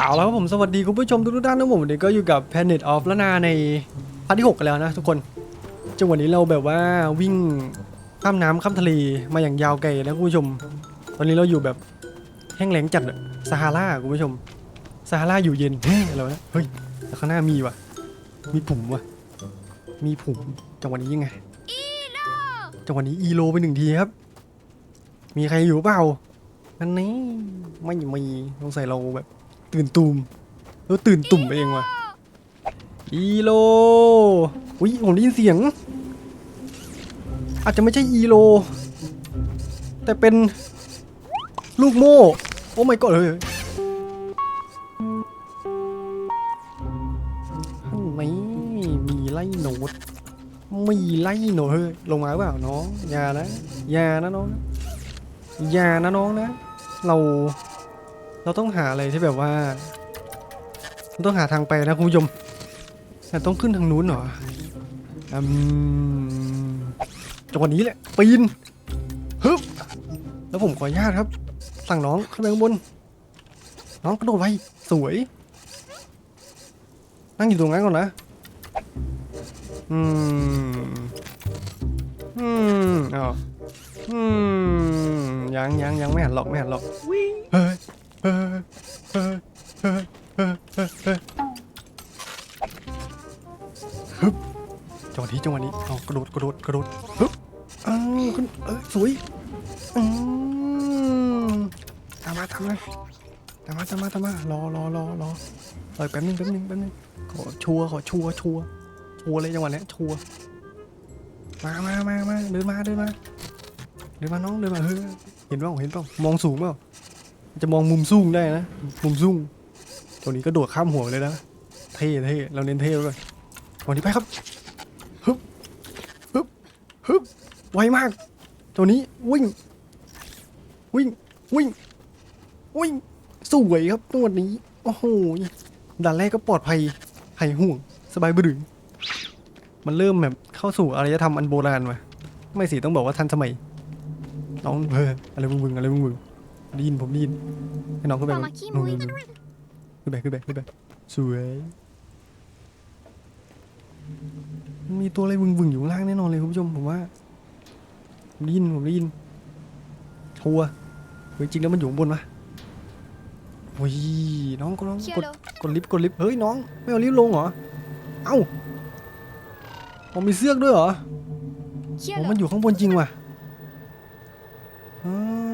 เอาแล้วครับผมสวัสดีคุณผู้ชมทุกท่านนะผมวันนี้ก็อยู่กับ Planet of ละนาในพาร์ทที่6กันแล้วนะทุกคนจังหวะนี้เราแบบว่าวิ่งข้ามน้ำข้ามทะเลมาอย่างยาวไกลนะคุณผู้ชม ตอนนี้เราอยู่แบบแห้งแล้งจัดซาฮาราคุณผู้ชมซาฮาราอยู่เย็นเฮ้ยอะไรวะเฮ้ยข้างหน้ามีว่ะ มีผุ่มว่ะ มีผุ่มจังหวะนี้ยังไงจังหวะนี้อีโลไปหนึ่งทีครับ มีใครอยู่เปล่าอันนี้ไม่มีสงสัยเราแบบ ตื่นตูมแล้วตื่นตุ่มไปเองว่ะอีโลอุ้ยผมได้ยินเสียง อาจจะไม่ใช่อีโล แต่เป็นลูกโม่โอ้ไม่ก็เลยข้างในมีไล่โนดมีไล่โนดเฮ้ยลงมาเปล่าน้องอย่านะอย่านะน้องอย่านะน้องนะ เรา เราต้องหาอะไรที่แบบว่าเราต้องหาทางไปนะคุณผู้ชมแต่ต้องขึ้นทางนู้นเหรออืมจังหวะนี้แหละปีนฮึบแล้วผมขออนุญาตครับ สั่งน้องขึ้นไปข้างบน น้องกระโดดไปสวย นั่งอยู่ตรงนั้นก่อนนะ อืม อืมอ๋ออืม ยังยังยังไม่หันหรอกไม่หันหรอกเฮ้ยเฮึบจังหวะนี้จังหวะนี้เอากระโดดกระโดดกระโดดฮึบอ้าวขึ้นเออสวยอืมตามมาตามมาตามมาตามมาตามมารอรอรอรอเออแป๊บนึงแป๊บนึงแป๊บนึงขอชัวร์ขอชัวร์ชัวร์ชัวร์เลยจังหวะเนี้ยชัวร์มามามามาเดินมาเดินมาเดินมาน้องเดินมาเฮ้ยเห็นเปล่าเห็นเปล่ามองสูงเปล่า จะมองมุมสูงได้นะ มุมสูงตัวนี้ก็โดดข้ามหัวเลยนะ เท่เท่เราเน้นเท่ไว้ก่อนวันนี้ไปครับฮึบฮึบฮึบไวมาก ตัวนี้วิ่ง วิ่ง วิ่ง วิ่ง สวยครับตัวนี้ โอ้โหด่านแรกก็ปลอดภัยหายห่วง สบายบึ้งมันเริ่มแบบเข้าสู่อารยธรรมอันโบราณว่ะไม่สิต้องบอกว่าทันสมัย น้องเอออะไรบึ้งๆอะไรบึ้งๆ ได้ยินผมได้ยินให้น้องขึ้นไปอนมาขี้มุ้ยขึ้นไปขึ้นไปขึ้นไปสวยมีตัวอะไรวึงวึงอยู่ล่างแน่นอนเลยคุณผู้ชมผมว่าได้ยินผมได้ยินทัวจริงแล้วมันอยู่บนวะโอ้ยน้องก็น้องกดกดลิฟต์กดลิฟต์เฮ้ยน้องไม่เอาลิฟต์ลงเหรอเอ้าผมมีเสื้อด้วยเหรอผมมันอยู่ข้างบนจริงว่ะ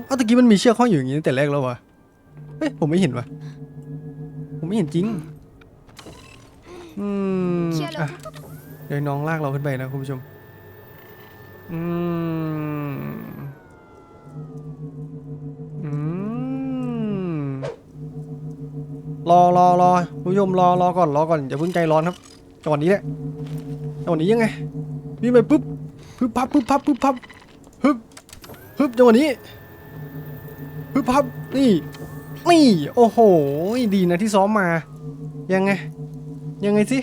เอ้าตะกี้มันมีเชือกห้อยอยู่อย่างนี้ตั้งแต่แรกแล้ววะเฮ้ยผมไม่เห็นว่ะผมไม่เห็นจริง อืม Quiero. อะเดี๋ยวน้องลากเราขึ้นไปนะคุณผู้ชม อืม อืม รอรอรอคุณผู้ชมรอรอก่อนรอก่อนอย่าเพิ่งใจร้อนครับจังหวะนี้แหละจังหวะนี้ยังไงวิ่งไปปุ๊บพึบพับพึบพับพึบพับฮึบฮึบจังหวะนี้ พึบพับนี่ นี่ โอ้โห ดีนะที่ซ้อมมา ยังไง ยังไงสิ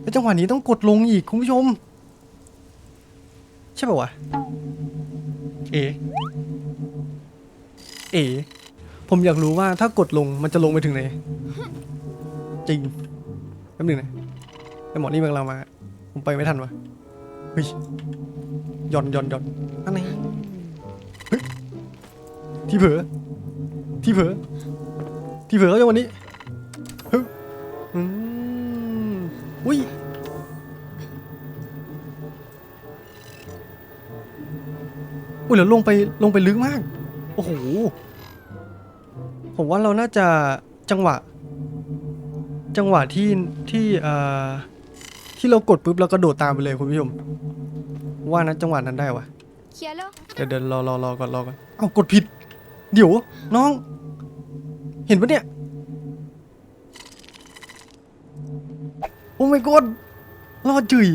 แล้วจังหวะนี้ต้องกดลงอีกคุณผู้ชม ใช่ป่าวะ เอ เอ ผมอยากรู้ว่าถ้ากดลงมันจะลงไปถึงไหน จริงแป๊บหนึงนะไอหมอนี่มันกำลังมา ผมไปไม่ทันวะเฮ้ยหย่อนหย่อนหย่อนอันไหนที่เผลอ ที่เผลอที่เผลอจังวันนี้ฮึบอืมอุ้ยอุ้ยแล้วลงไปลงไปลึกมาก โอ้โห ผมว่าเราน่าจะจังหวะ จังหวะที่ที่เอ่อที่เรากดปุ๊บแล้วก็โดดตามไปเลยคุณผู้ชม ว่านะจังหวะนั้นได้วะ Quiero. เดี๋ยวเดี๋ยวรอรอรอก่อนรอก่อน เอ้ากดผิด เดี๋ยว น้อง เห็นปะเนี่ย โอ้ my god รอดจุ๋ย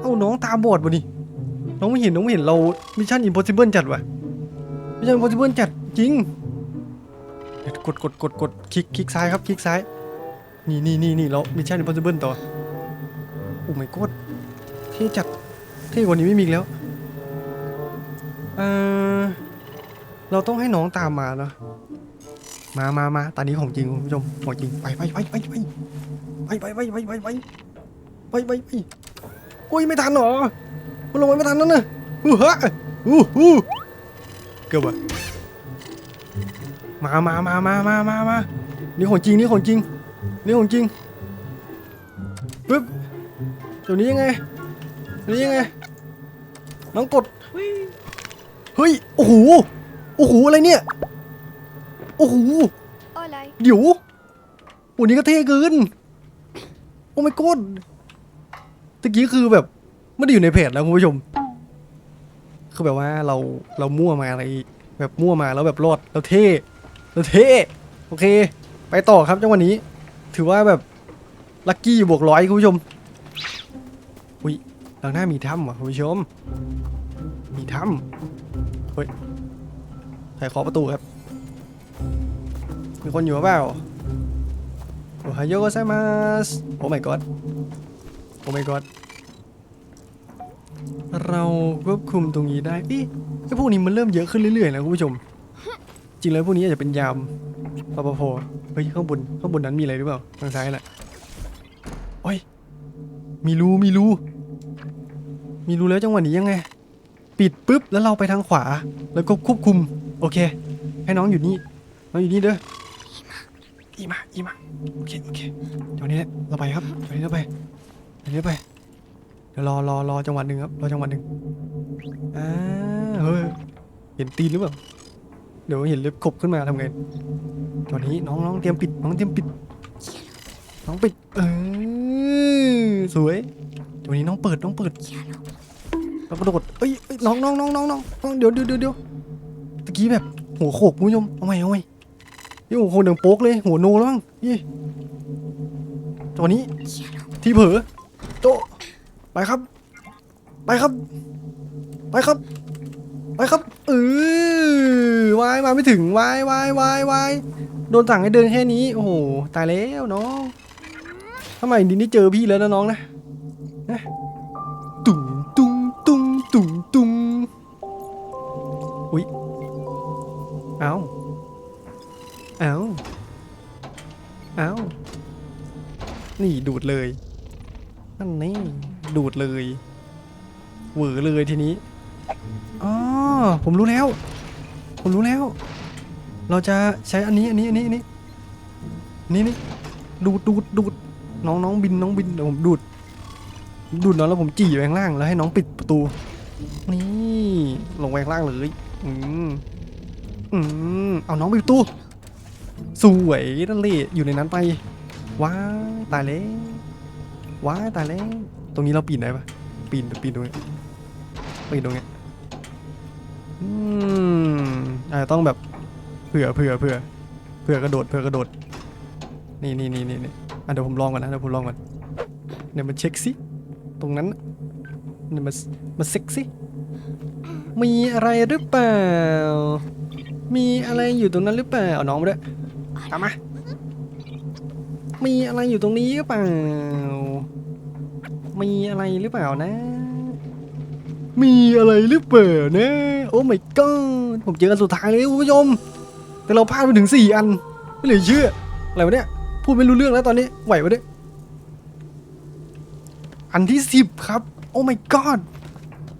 เอาน้องตาบอดวะนี่น้องไม่เห็นน้องไม่เห็นเรามิชชั่นอิมพอสิเบิลจัดวะมิชชั่นอิมพอสิเบิลจัดจริงกดกดกดกดคลิกคลิกซ้ายครับคลิกซ้าย นี่นี่นี่นี่เรามิชชั่นอิมพอสิเบิลต่อโอ้ my god เท่จัดเท่กว่านี้ไม่มีแล้วเออเราต้องให้น้องตามมาเนาะ มามามาตอนนี้ของจริงคุณผู้ชมของจริงไปไปไปไปไปไปไปไปไปไปไปไปไปไปอุ้ยไม่ทันเหรอมันลงไปไม่ทันนั่นน่ะอู้ฮะอู้หูเกือบอะมามามามามามามานี่ของจริงนี่ของจริงนี่ของจริงปึ๊บตัวนี้ยังไงตัวนี้ยังไงน้องกดเฮ้ยโอ้โหโอ้โหอะไรเนี่ย โอ้โห Hola. เดี๋ยววันนี้ก็เท่เกิน โอ้ my god ตะกี้คือแบบไม่ได้อยู่ในเพจแล้วคุณผู้ชม คือแบบว่าเราเรามั่วมาอะไร แบบมั่วมาแล้วแบบรอดเราเท่เราเท่โอเค ไปต่อครับจังหวะนี้ ถือว่าแบบลัคกี้บวกร้อยคุณผู้ชมอุ้ยหลังหน้ามีถ้ำว่ะคุณผู้ชม มีถ้ำเฮ้ยใครเคาะประตูครับ มีคนอยู่หรือเปล่าโอไฮโยโกไซมัสโอ้ my god โอ้ my god เราควบคุมตรงนี้ได้อ๊ไอ้พวกนี้มันเริ่มเยอะขึ้นเรื่อยๆนะคุณผู้ชม จริงแล้วพวกนี้อาจจะเป็นยามปปพเฮ้ยข้างบนข้างบนนั้นมีอะไรหรือเปล่าทางซ้ายน่ะโอ้ยมีรูมีรูมีรูแล้วจังหวะนี้ยังไง ปิดปุ๊บแล้วเราไปทางขวา แล้วก็ควบคุม โอเค ให้น้องอยู่นี่น้องอยู่นี่เด้อ อีมาอีมาโอเคโอเคเดี๋ยวนี้เราไปครับเดี๋ยวนี้เราไปเดี๋ยวนี้เราไปเดี๋ยวรอรอรอจังหวะหนึ่งครับรอจังหวะหนึ่งอ่าเฮ้ยเห็นตีนหรือเปล่าเดี๋ยวเห็นเล็บขบขึ้นมาทำไงตอนนี้น้องน้องเตรียมปิดน้องเตรียมปิดน้องปิดเออสวยเดี๋ยวนี้น้องเปิดน้องเปิดเรากระโดดเอ้ยเอ้ยน้องน้องน้องน้องน้องเดี๋ยวเดี๋ยวเดี๋ยวตะกี้แบบหัวโขกคุณผู้ชมเอาใหมเอาใหม ยี่หัวโขกดังโป๊กเลยหัวโนแล้วมั้งยี่ตัวนี้ที่เผลอโตไปครับ ไปครับ ไปครับ ไปครับเออวายมาไม่ถึงวายวายวายวายโดนสั่งให้เดินแค่นี้ โอ้โห ตายแล้วน้องทำไมดินนี่เจอพี่แล้วนะน้องนะ ดเลยเหวอเลยทีนี้อ๋อผมรู้แล้ว ผมรู้แล้ว เราจะใช้อันนี้อันนี้อันนี้อันนี้นี่นี่ดูดดูดดูดน้องน้องบินน้องบินเดี๋ยวผมดูด ดูดน้องแล้วผมจี่ไปข้างล่างแล้วให้น้องปิดประตู นี่ลงไปข้างล่างเลย อืมอืมเอาน้องปิดประตู สวยนั่นเลยอยู่ในนั้นไป ว้าตายแล้วว้าตายแล้ว ตรงนี้เราปีนได้ปะปีนปีนตรงนี้ปีนตรงนี้อืมอาจจะต้องแบบเผื่อเผื่อเผื่อเผื่อกระโดดเผื่อกระโดดนี่นี่นี่นี่นี่อะเดี๋ยวผมลองก่อนนะเดี๋ยวผมลองก่อนเดี๋ยวมาเช็คสิตรงนั้นน่ะนี่มามาเซ็กซี่มีอะไรหรือเปล่า มีอะไรอยู่ตรงนั้นหรือเปล่าเอาน้องมาด้วยตามมามีอะไรอยู่ตรงนี้หรือเปล่า มีอะไรหรือเปล่านะ มีอะไรหรือเปล่านะ โอ้ my god ผมเจอกันสุดท้ายเลยคุณผู้ชม แต่เราพลาดไปถึงสี่อัน ไม่เหลือเชื่อ อะไรวะเนี่ย พูดไม่รู้เรื่องแล้วตอนนี้ ไหวปะเนี่ย อันที่สิบครับ โอ้ my god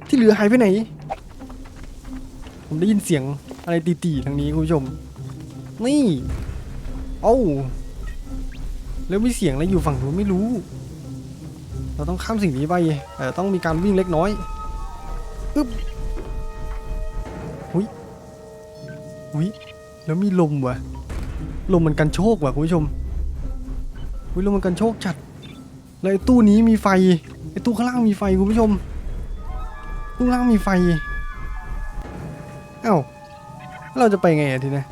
ที่เหลือหายไปไหน ผมได้ยินเสียงอะไรตีๆทางนี้คุณผู้ชม นี่โอ้าแล้วมีเสียงอะไรอยู่ฝั่งนู้นไม่รู้ เราต้องข้ามสิ่งนี้ไปแต่ต้องมีการวิ่งเล็กน้อยอึ๊บหุยหุยแล้วมีลมว่ะ ลมมันกันโชกว่ะคุณผู้ชมหุยลมมันกันโชกจัด แล้วไอ้ตู้นี้มีไฟ ไอ้ตู้ข้างล่างมีไฟคุณผู้ชม ตู้ข้างล่างมีไฟ เอ้าแล้วเราจะไปไงอะทีนี้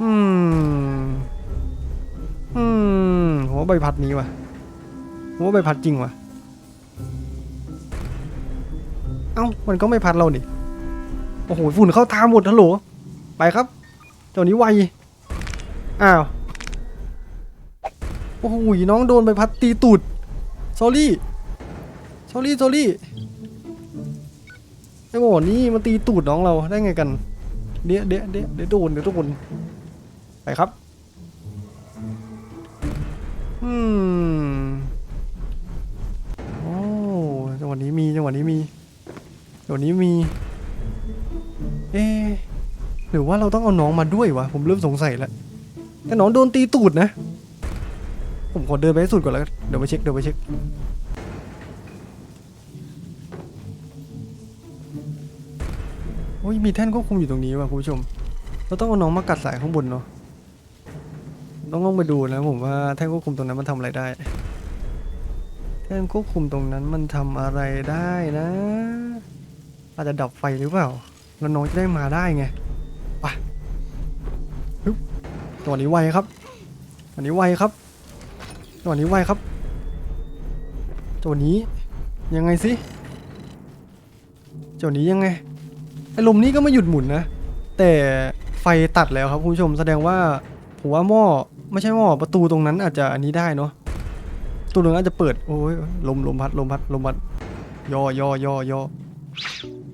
อืม อืมผมว่าใบพัดนี้ว่ะ ผมว่าใบพัดจริงวะเอ้ามันก็ไม่พัดเรานี่โอ้โหฝุ่นเข้าตาหมดฮัลโหลไปครับเจ้านี้ไวอ้าวโอ้โหน้องโดนใบพัดตีตูด s อรี่ s อรี่ s อรี่ไอ้โหนี่มันตีตูดน้องเราได้ไงกันเดี๋ยวเดี๋ยวเดี๋ยวเดี๋ยวโดนเดี๋ยวโดนไปครับ จัวนี้มี เอหรือว่าเราต้องเอาน้องมาด้วยวะ ผมเริ่มสงสัยแล้วแต่น้องโดนตีตูดนะ ผมขอเดินไปให้สุดก่อนแล้วกันเดี๋ยวไปเช็คเดี๋ยวไปเช็คโอ้ยมีแท่นควบคุมอยู่ตรงนี้ว่ะคุณผู้ชม เราต้องเอาน้องมากัดสายข้างบนเนาะต้องลองไปดูนะผมว่าแท่นควบคุมตรงนั้นมันทำอะไรได้ แท่นควบคุมตรงนั้นมันทำอะไรได้นะ อาจจะดับไฟหรือเปล่าแล้วน้องจะได้มาได้ไงไปฮึบจังหวะนี้ไวครับจังหวะนี้ไวครับจังหวะนี้ไวครับจังหวะนี้ยังไงสิจังหวะนี้ยังไงไอ้ลมนี้ก็ไม่หยุดหมุนนะแต่ไฟตัดแล้วครับคุณผู้ชมแสดงว่าผมว่าหม้อไม่ใช่หม้อประตูตรงนั้นอาจจะอันนี้ได้เนาะตูตรงนั้นอาจจะเปิดโอ้ยลมลมพัดลมพัดลมพัดย่อย่อย่อย่อ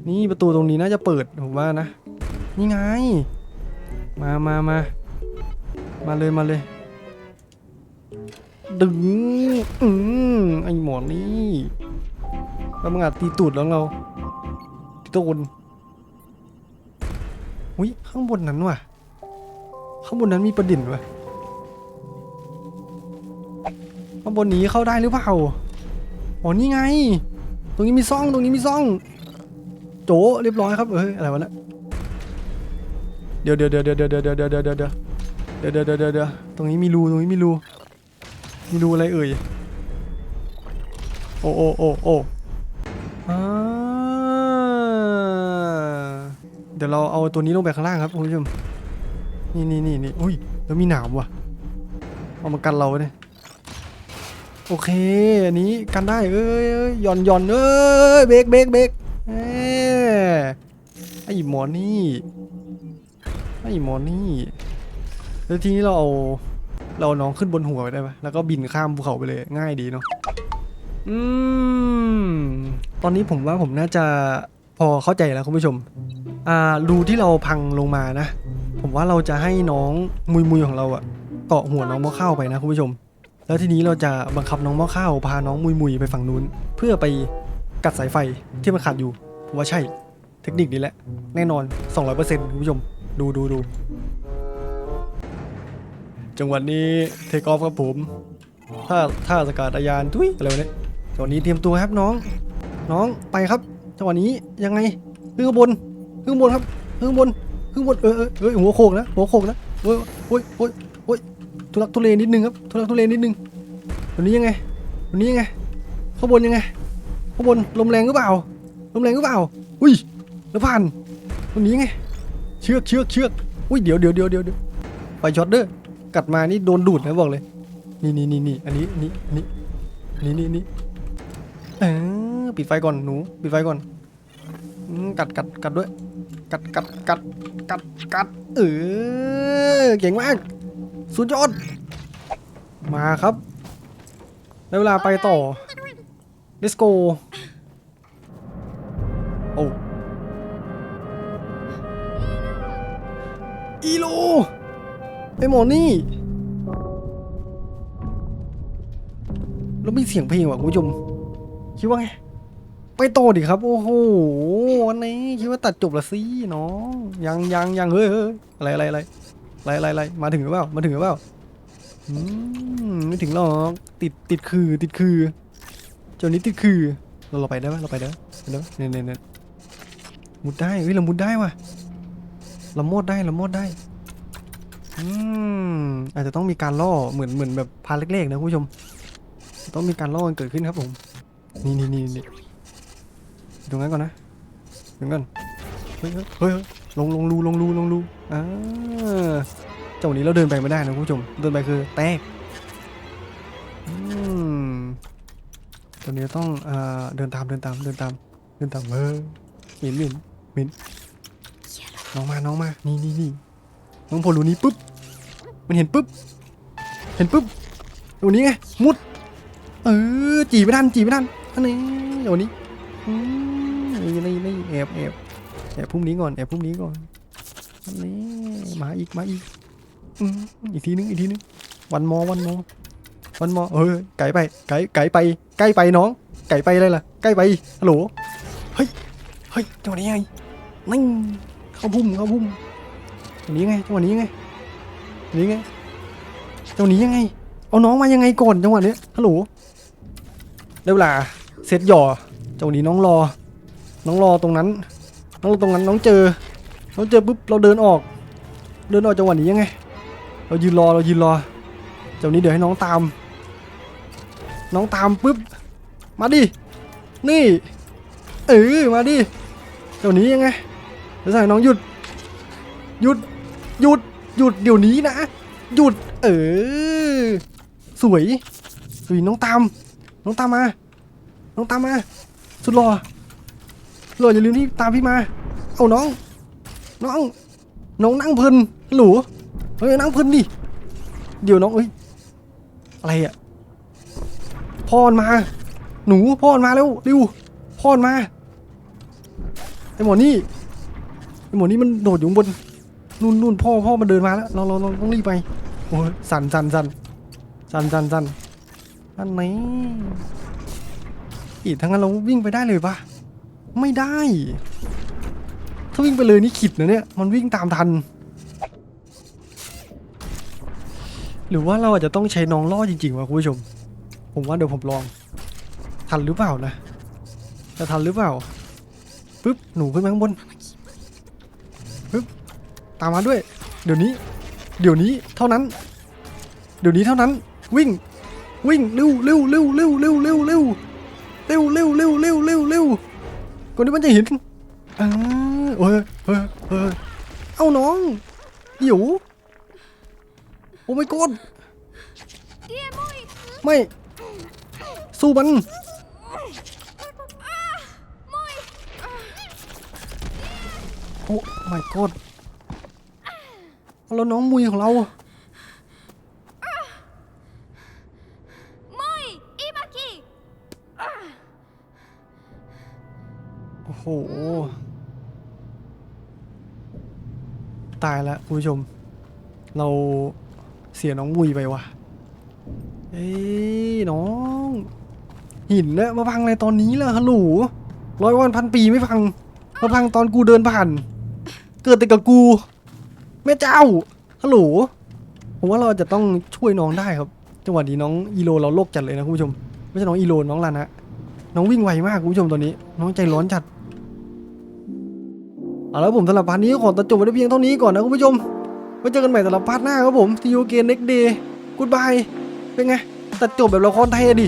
นี่ประตูตรงนี้น่าจะเปิดผมว่านะ นี่ไง มามามามาเลยมาเลย ดึง อืมไอหมอนนี่แล้วมึงอาจตีตูดแล้วเราตีตูนอุ้ยข้างบนนั้นว่ะ ข้างบนนั้นมีประดินว่ะ ข้างบนนี้เข้าได้หรือเปล่า อ๋อนี่ไง ตรงนี้มีซ่อง ตรงนี้มีซ่อง โจเรียบร้อยครับเอ้ยอะไรวะเนะเดี๋ยวเดี๋ยวเดี๋ยวเดี๋ยวเดี๋ยวเดี๋ยวเดี๋ยวเดี๋ยวเดี๋ยวเดี๋ยวเดี๋ยวเดี๋ยวเดี๋ยวเดี๋ยวตรงนี้มีรูตรงนี้มีรูมีรูอะไรเอ่ยโอ้โอ้โอ้โอ้เดี๋ยวเราเอาตัวนี้ลงไปข้างล่างครับคุณผู้ชมนี่นี่นี่นี่อุ้ยแล้วมีหนามว่ะเอามากันเราเนี่ยโอเค อันนี้กันได้เอ้ยเอ้ยหย่อนหย่อนเอ้ยเบรกเบรกเบรก หมอนี่ไอ้หมอนี่ แล้วทีนี้เราเอาเราน้องขึ้นบนหัวไปได้ปะแล้วก็บินข้ามภูเขาไปเลยง่ายดีเนาะอืมตอนนี้ผมว่าผมน่าจะพอเข้าใจแล้วคุณผู้ชม อ่ารูที่เราพังลงมานะ ผมว่าเราจะให้น้องมุยมุยของเราอะเกาะหัวน้องหม้อข้าวไปนะคุณผู้ชม แล้วทีนี้เราจะบังคับน้องหม้อข้าวพาน้องมุยมุยไปฝั่งนู้น เพื่อไปกัดสายไฟที่มันขาดอยู่ผมว่าใช่ ทคนิคนี้แหละ แน่นอน 200%คุณผู้ชม ดูดูดู จังหวะนี้เทคออฟครับผม ถ้าถ้าสกัดอายานทุยอะไรวะเนี่ยจังหวะนี้เตรียมตัวครับน้อง น้องไปครับ จังหวะนี้ยังไงขึ้นข้างบนขึ้นข้างบนครับขึ้นข้างบนขึ้นข้างบนเออเออเออหัวโขกนะหัวโขกนะโอ้ยโอ้ยโอ้ยโอ้ยทุลักทุเลนิดนึงครับทุลักทุเลนิดนึงตัวนี้ยังไงตัวนี้ยังไงข้างบนยังไงข้างบนลมแรงหรือเปล่าลมแรงหรือเปล่าอุ้ย แล้วผ่านตัวนี้ไง เชือกเชือกเชือกอุ้ยเดี๋ยวเดี๋ยวเดี๋ยวเดี๋ยวไปช็อตเด้อกัดมานี่โดนดูดนะบอกเลย นี่นี่นี่นี่อันนี้นี่นี่นี่นี่นี่เออปิดไฟก่อนหนูปิดไฟก่อนกัดกัดกัดด้วย กัดกัดกัดกัดกัดเออเก่งมากสุดยอด มาครับได้เวลาไปต่อ let's go โอ้ อีโลไอหมอนี่แล้วมีเสียงเพลงว่ะคุณผู้ชมคิดว่าไงไปโตดิครับ โอ้โหวันนี้คิดว่าตัดจบละสิน้องยังยังยังเฮ้ยเฮ้ยอะไรอะไรอะไรอะไรอะไรอะไรมาถึงหรือเปล่ามาถึงหรือเปล่าอืมไม่ถึงหรอกติดติดคือติดคือเจ้านี้ติดคือเราเราไปได้ไหมเราไปได้ไหมไปได้ไหมเนี่ยเนี่ยเนี่ยมุดได้เฮ้ยเรามุดได้ว่ะ เราโมดได้เราโมดได้ อืม อาจจะต้องมีการล่อเหมือนเหมือนแบบพาเล็กๆนะคุณผู้ชม ต้องมีการล่อเกิดขึ้นครับผม นี่นี่นี่นี่ตรงนั้นก่อนนะตรงนั้นเฮ้ยเฮ้ยลงลงรูลงรูลงรูอ่าจังหวะนี้เราเดินไปไม่ได้นะคุณผู้ชม เดินไปคือแตกอืมตอนนี้ต้องอ่าเดินตามเดินตามเดินตามเดินตามเออหมินหมินหมิน น้องมา น้องมา นี่นี่นี่น้องโผล่รูนี้ปุ๊บ มันเห็นปุ๊บ เห็นปุ๊บตรงนี้ไง มุด เออ จีไม่ทันจีไม่ทันอันนี้เดี๋ยวนี้อืมนี่นี่นี่แอบแอบแอบพุ่มนี้ก่อน แอบพุ่มนี้ก่อนอันนี้มาอีก มาอีกอืมอีกทีนึง อีกทีนึง วันมอ วันมอ วันมอ เออ ไก่ไป ไก่ ไก่ไป ใกล้ไปน้อง ไก่ไปอะไรล่ะ ใกล้ไป ฮัลโหล เฮ้ย เฮ้ยจังหวะนี้ไงนิ่ง เข้าพุ่มเข้าพุ่มจังหวนี้ไงจังหวะนี้ไงจังนี้ไงจังหวะนี้ยังไง เอาน้องมายังไงก่อนจังหวะนี้ฮัลโหลได้เวลาเซตหย่อจังหวะนี้น้องรอ น้องรอตรงนั้น น้องรอตรงนั้นน้องเจอ น้องเจอปุ๊บเราเดินออก เดินออกจังหวะนี้ยังไง เรายืนรอเรายืนรอจังหวะนี้เดี๋ยวให้น้องตาม น้องตามปุ๊บมาดินี่เออมาดิเดี๋ยวนี้ยังไง เดี๋ยวสั่งน้องหยุด หยุด หยุด หยุดเดี๋ยวนี้นะ หยุด เออ สวย สวยน้องตาม น้องตามมา น้องตามมา สุดหล่อหล่ออย่าลืมที่ตามพี่มา เอาน้อง น้อง น้องนั่งเพลินหลูเฮ้ยนั่งเพลินดิ เดี๋ยวน้องเอ้ย อะไรอะพ่อมันมาหนูพ่อมันมาแล้วเร็วพ่อมันมา ไอหมอนี่ หมอนี่มันโดดอยู่บนนู่นนู่นพ่อพ่อมันเดินมาแล้วเราเราเราต้องรีบไปโอ้ยสั่นสั่นสั่นสั่นสั่นสั่นอันไหนอีกทั้งนั้นเราวิ่งไปได้เลยปะไม่ได้ ถ้าวิ่งไปเลยนี่ขิดนะเนี่ยมันวิ่งตามทัน หรือว่าเราอาจจะต้องใช้น้องล่อจริงๆวะคุณผู้ชม ผมว่าเดี๋ยวผมลอง ทันหรือเปล่านะจะทันหรือเปล่าปึ๊บหนูขึ้นมาข้างบน ตามมาด้วย เดี๋ยวนี้ เดี๋ยวนี้เท่านั้น เดี๋ยวนี้เท่านั้น วิ่ง วิ่งเร็วเร็วเร็วเร็วเร็วเร็วเร็วเร็วเร็วเร็วเร็วเร็วเร็วก่อนที่มันจะเห็นอ่าเฮ้ยเฮ้ยเฮ้ยเอาน้องเดี๋ยวโอ้ไม่กดไม่ สู้มันโอ้ my god แล้วน้องมุยของเรามุยอิมากิโอ้โห ตายแล้วคุณผู้ชม เราเสียน้องมุยไปว่ะ เอ้ยน้อง หินเนี่ยมาพังอะไรตอนนี้ล่ะฮัลโหลร้อยวันพันปีไม่พังมาพังตอนกูเดินผ่าน เกิดแต่กับกู แม่เจ้าฮัลโหลผมว่าเราจะต้องช่วยน้องได้ครับ จังหวะนี้น้องอีโลเราโลกจัดเลยนะคุณผู้ชม ไม่ใช่น้องอีโลน้องลานะน้องวิ่งไวมากคุณผู้ชมตอนนี้ น้องใจร้อนจัดเอาแล้วผมสำหรับพาร์ทนี้ขอตัดจบไว้ได้เพียงเท่านี้ก่อนนะคุณผู้ชมไว้เจอกันใหม่สำหรับพาร์ทหน้าครับผมที่ยูเกนเน็กเดย์กูดบายเป็นไงตัดจบแบบละครไทยอะดิ